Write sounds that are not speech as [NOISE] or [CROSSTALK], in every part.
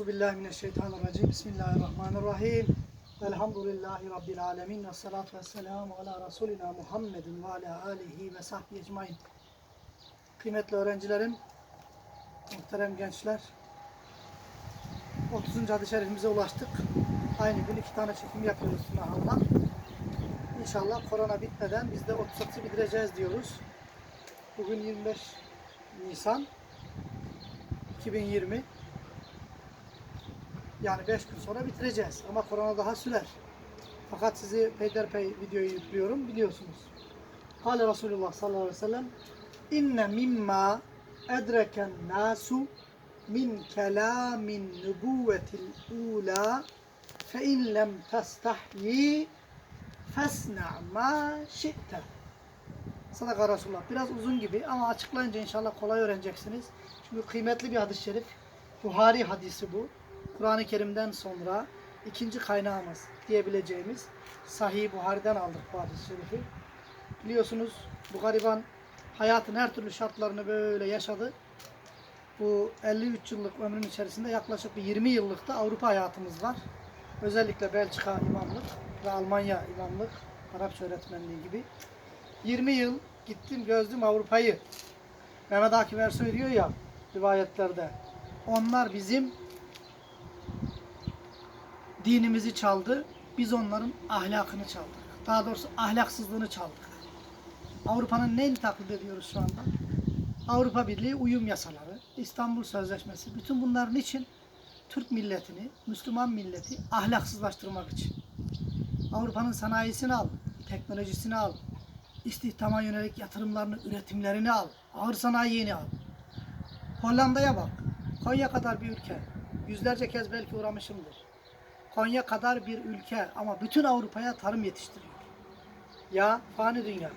Euzubillahimineşşeytanirracim. Bismillahirrahmanirrahim. Elhamdülillahi Rabbil alemin. Ve salatu ve selamu ala Resulina Muhammedin ve ala alihi ve sahbihi ecmain. Kıymetli öğrencilerim, muhterem gençler, 30. hadis-i şerifimize ulaştık. Aynı gün iki tane çekim yapıyoruz Allah. İnşallah korona bitmeden biz de 30'ı bitireceğiz diyoruz. Bugün 25 Nisan 2020. Yani 5 gün sonra bitireceğiz. Ama korona daha sürer. Fakat sizi peyderpey videoyu yüklüyorum biliyorsunuz. Kale Resulullah sallallahu aleyhi ve sellem İnne mimma edreken nasu min kelamin nübüvvetil ula fe in lem testahyi fesna ma şi'te Sadaka Resulullah. Biraz uzun gibi ama açıklayınca inşallah kolay öğreneceksiniz. Çünkü kıymetli bir hadis-i şerif. Buhari hadisi bu. Kur'an-ı Kerim'den sonra ikinci kaynağımız diyebileceğimiz Sahih Buhari'den aldık bu hadis-i şerifi. Biliyorsunuz bu gariban hayatın her türlü şartlarını böyle yaşadı. Bu 53 yıllık ömrün içerisinde yaklaşık bir 20 yıllık da Avrupa hayatımız var. Özellikle Belçika imamlık ve Almanya imamlık, Arapça öğretmenliği gibi. 20 yıl gittim gözlüm Avrupa'yı. Mehmet Akif Ersoy diyor ya rivayetlerde. Onlar bizim dinimizi çaldı. Biz onların ahlakını çaldık. Daha doğrusu ahlaksızlığını çaldık. Avrupa'nın neyini taklit ediyoruz şu anda? Avrupa Birliği uyum yasaları, İstanbul Sözleşmesi. Bütün bunların için Türk milletini, Müslüman milleti ahlaksızlaştırmak için. Avrupa'nın sanayisini al, teknolojisini al, istihdama yönelik yatırımlarını, üretimlerini al, ağır sanayini al. Hollanda'ya bak. Konya kadar bir ülke. Yüzlerce kez belki uğramışımdır. Konya kadar bir ülke ama bütün Avrupa'ya tarım yetiştiriyor. Ya fani dünya.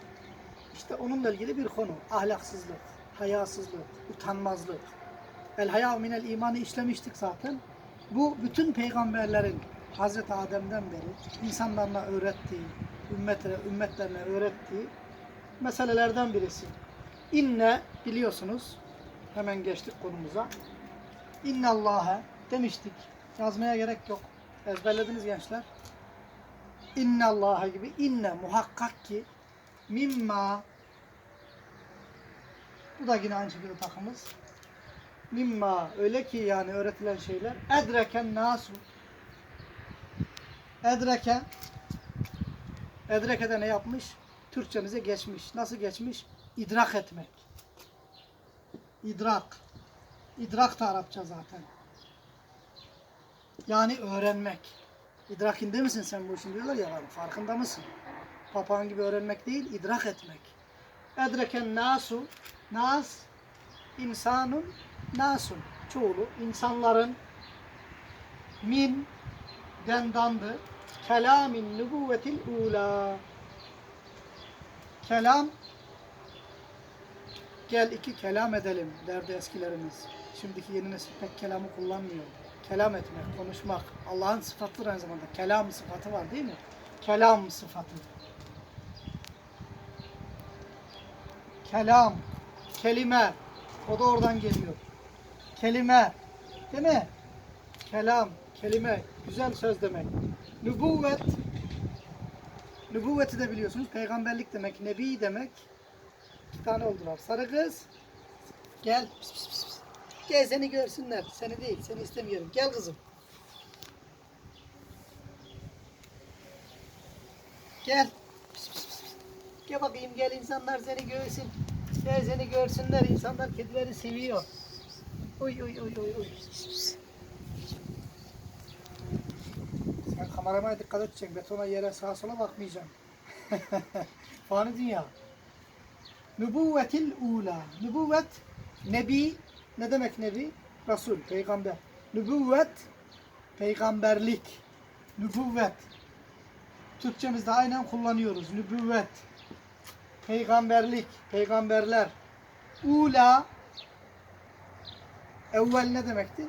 İşte onunla ilgili bir konu. Ahlaksızlık, hayasızlık, utanmazlık. El haya minel imanı işlemiştik zaten. Bu bütün peygamberlerin Hazreti Adem'den beri insanlarına öğrettiği, ümmetine, ümmetlerine öğrettiği meselelerden birisi. İnne biliyorsunuz hemen geçtik konumuza. İnne Allah'a demiştik. Yazmaya gerek yok. Ezberlediniz gençler. İnne Allah'a gibi inne muhakkak ki mimma bu da yine aynı şekilde takımız. Mimma öyle ki yani öğretilen şeyler edreken nasu edreke edreke de ne yapmış? Türkçemize geçmiş. Nasıl geçmiş? İdrak etmek. İdrak. İdrak da Arapça zaten. Yani öğrenmek. İdrakinde misin sen bu işin diyorlar ya abi, farkında mısın? Papağan gibi öğrenmek değil, idrak etmek. Edreken nasu, nas, insanun, nasun. Çoğulu, insanların min, dendandı, kelamin nübüvvetil ula. Kelam, gel iki kelam edelim derdi eskilerimiz. Şimdiki yeni nesil pek kelamı kullanmıyor. Kelam etmek, konuşmak. Allah'ın sıfatıdır aynı zamanda. Kelam sıfatı var değil mi? Kelam sıfatı. Kelam, kelime. O da oradan geliyor. Kelime. Değil mi? Kelam, kelime. Güzel söz demek. Nübüvvet. Nübüvveti de biliyorsunuz. Peygamberlik demek, nebi demek. İki tane oldular. Sarı kız. Gel. Pis, pis, pis. Gel seni görsünler. Seni değil, seni istemiyorum. Gel kızım. Gel. Pis, pis, pis. Gel bakayım gel insanlar seni görsün. Gel seni görsünler. İnsanlar kedileri seviyor. Uy uy uy uy uy. Sen kameramaya dikkat edeceksin. Betona yere sağa sola bakmayacaksın. [LAUGHS] Fani dünya. Nübüvvetil ula. Nübüvvet nebi ne demek nebi? Resul, peygamber. Nübüvvet peygamberlik. Nübüvvet. Türkçemizde aynen kullanıyoruz. Nübüvvet. Peygamberlik, peygamberler. Ula evvel ne demekti?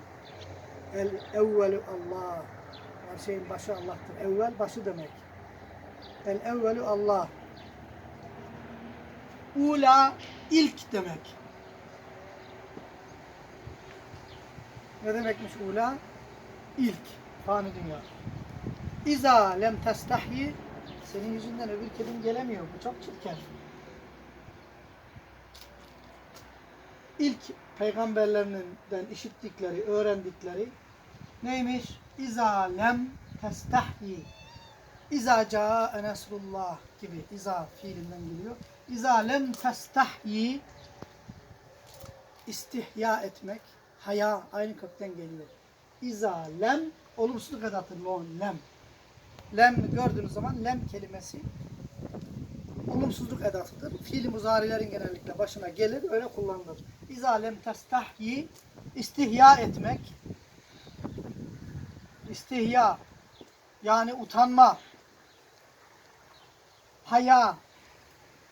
El evvelü Allah. Her şeyin başı Allah'tır. Evvel başı demek. El evvelü Allah. Ula ilk demek. Ne demekmiş ula? İlk fani dünya. İza lem testahyi senin yüzünden öbür kedin gelemiyor. Bu çok çirkin. İlk peygamberlerinden işittikleri, öğrendikleri neymiş? İza lem testahyi. İza caa nesrullah gibi iza fiilinden geliyor. İza lem istihya etmek, haya aynı kökten geliyor. İza lem olumsuzluk edatı lem. Lem gördüğünüz zaman lem kelimesi olumsuzluk edatıdır. Fiil muzarilerin genellikle başına gelir, öyle kullanılır. İza lem testahyi istihya etmek. İstihya yani utanma. Haya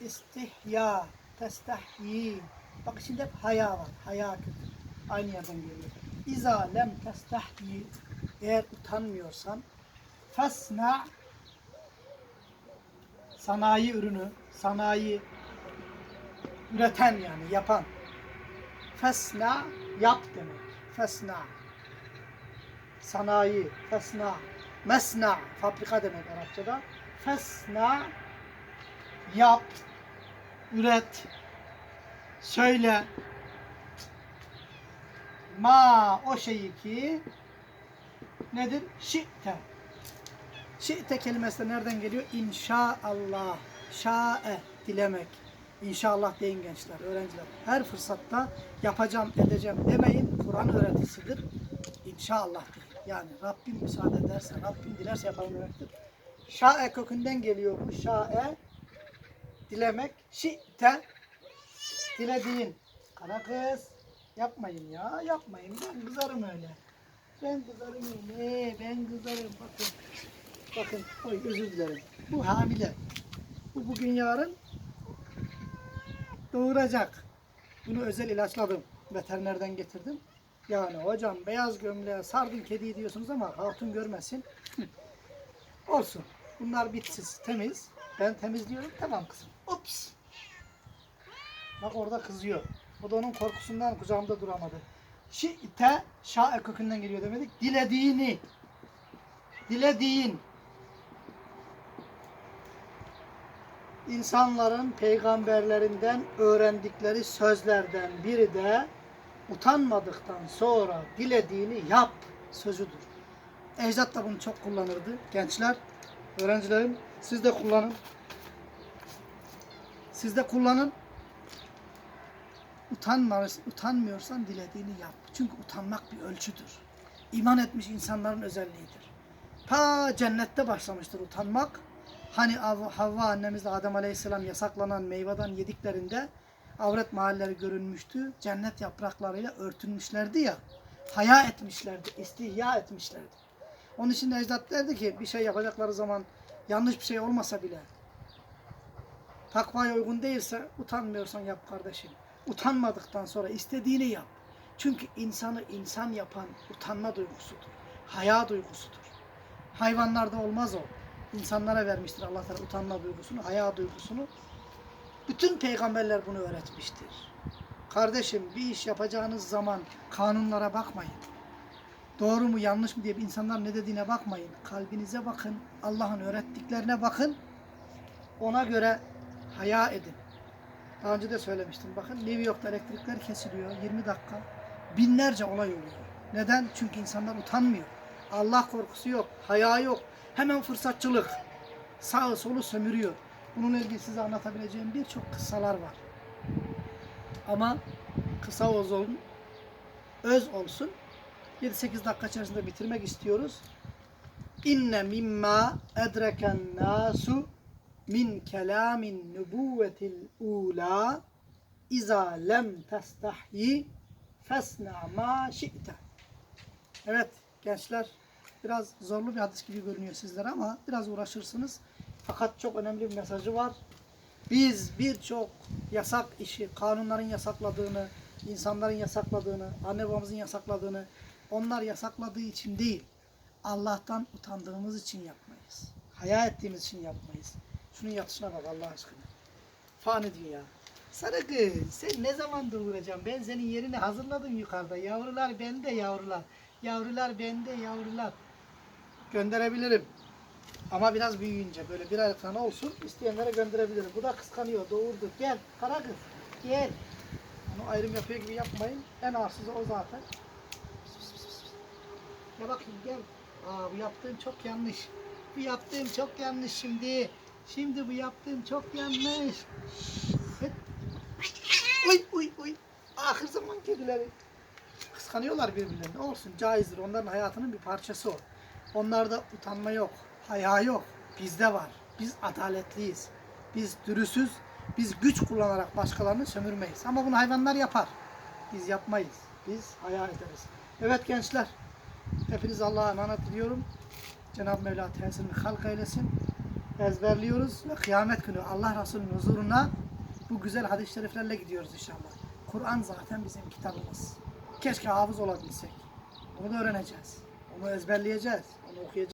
istihya testahyi Bak şimdi hep haya var. Haya kökü. Aynı yerden geliyor. İza lem testahyi eğer utanmıyorsan fesna sanayi ürünü, sanayi üreten yani yapan. Fesna yap demek. Fesna. Sanayi, fesna. Mesna, fabrika demek Arapçada. Fesna yap, üret, söyle. Ma o şeyi ki nedir? Şi'te. Şi'te kelimesi de nereden geliyor? İnşaallah. Şa'e dilemek. İnşallah deyin gençler, öğrenciler. Her fırsatta yapacağım, edeceğim demeyin. Kur'an öğretisidir. İnşallah deyin. Yani Rabbim müsaade ederse, Rabbim dilerse yapalım demektir. Şa'e kökünden geliyor bu. Şa'e dilemek. Şi'te dilediğin. Kara kız. Yapmayın ya, yapmayın. Ben kızarım öyle. Ben kızarım öyle. Ben kızarım. Bakın. Bakın. Oy özür dilerim. Bu hamile. Bu bugün yarın doğuracak. Bunu özel ilaçladım. Veterinerden getirdim. Yani hocam beyaz gömleğe sardın kediyi diyorsunuz ama hatun görmesin. Olsun. Bunlar bitsiz, temiz. Ben temizliyorum. Tamam kızım. Ups. Bak orada kızıyor. O da onun korkusundan kucağımda duramadı. Şi'te şa'e kökünden geliyor demedik. Dilediğini. Dilediğin. İnsanların peygamberlerinden öğrendikleri sözlerden biri de utanmadıktan sonra dilediğini yap sözüdür. Ecdat da bunu çok kullanırdı. Gençler, öğrencilerim siz de kullanın. Siz de kullanın. Utanmaz, utanmıyorsan dilediğini yap. Çünkü utanmak bir ölçüdür. İman etmiş insanların özelliğidir. Ta cennette başlamıştır utanmak. Hani Hav- Havva annemizle Adem Aleyhisselam yasaklanan meyveden yediklerinde avret mahalleri görünmüştü. Cennet yapraklarıyla örtünmüşlerdi ya. Haya etmişlerdi, istihya etmişlerdi. Onun için ecdat derdi ki bir şey yapacakları zaman yanlış bir şey olmasa bile takvaya uygun değilse utanmıyorsan yap kardeşim. Utanmadıktan sonra istediğini yap. Çünkü insanı insan yapan utanma duygusudur. Haya duygusudur. Hayvanlarda olmaz o. İnsanlara vermiştir Allah Teala utanma duygusunu, haya duygusunu. Bütün peygamberler bunu öğretmiştir. Kardeşim bir iş yapacağınız zaman kanunlara bakmayın. Doğru mu yanlış mı diye insanlar ne dediğine bakmayın. Kalbinize bakın. Allah'ın öğrettiklerine bakın. Ona göre haya edin. Daha önce de söylemiştim. Bakın New York'ta elektrikler kesiliyor. 20 dakika. Binlerce olay oluyor. Neden? Çünkü insanlar utanmıyor. Allah korkusu yok. Haya yok. Hemen fırsatçılık. Sağı solu sömürüyor. Bununla ilgili size anlatabileceğim birçok kıssalar var. Ama kısa olsun, öz olsun. 7-8 dakika içerisinde bitirmek istiyoruz. İnne mimma edreken nasu min kelamin nübüvvetil ula iza lem testahyi fesna ma şi'te. Evet gençler biraz zorlu bir hadis gibi görünüyor sizlere ama biraz uğraşırsınız. Fakat çok önemli bir mesajı var. Biz birçok yasak işi, kanunların yasakladığını, insanların yasakladığını, anne babamızın yasakladığını, onlar yasakladığı için değil, Allah'tan utandığımız için yapmayız. Haya ettiğimiz için yapmayız. Şunun yatışına bak Allah aşkına. Fani dünya. Sarı kız sen ne zaman doğuracaksın? Ben senin yerini hazırladım yukarıda. Yavrular bende yavrular. Yavrular bende yavrular. Gönderebilirim. Ama biraz büyüyünce böyle bir aylık tane olsun isteyenlere gönderebilirim. Bu da kıskanıyor doğurdu. Gel kara kız gel. Onu ayrım yapıyor gibi yapmayın. En ağırsızı o zaten. Ya bakayım gel. Aa bu yaptığın çok yanlış. Bu yaptığın çok yanlış şimdi. Şimdi bu yaptığın çok yanlış. Uy uy uy. Ahır zaman kedileri. Kıskanıyorlar birbirlerini. Olsun caizdir. Onların hayatının bir parçası o. Onlarda utanma yok. Haya yok. Bizde var. Biz adaletliyiz. Biz dürüsüz. Biz güç kullanarak başkalarını sömürmeyiz. Ama bunu hayvanlar yapar. Biz yapmayız. Biz haya ederiz. Evet gençler. Hepiniz Allah'a emanet ediyorum. Cenab-ı Mevla tesirini halk eylesin. Ezberliyoruz ve kıyamet günü Allah Resulü'nün huzuruna bu güzel hadis-i şeriflerle gidiyoruz inşallah. Kur'an zaten bizim kitabımız. Keşke hafız olabilsek. Onu da öğreneceğiz. Onu ezberleyeceğiz. Onu okuyacağız.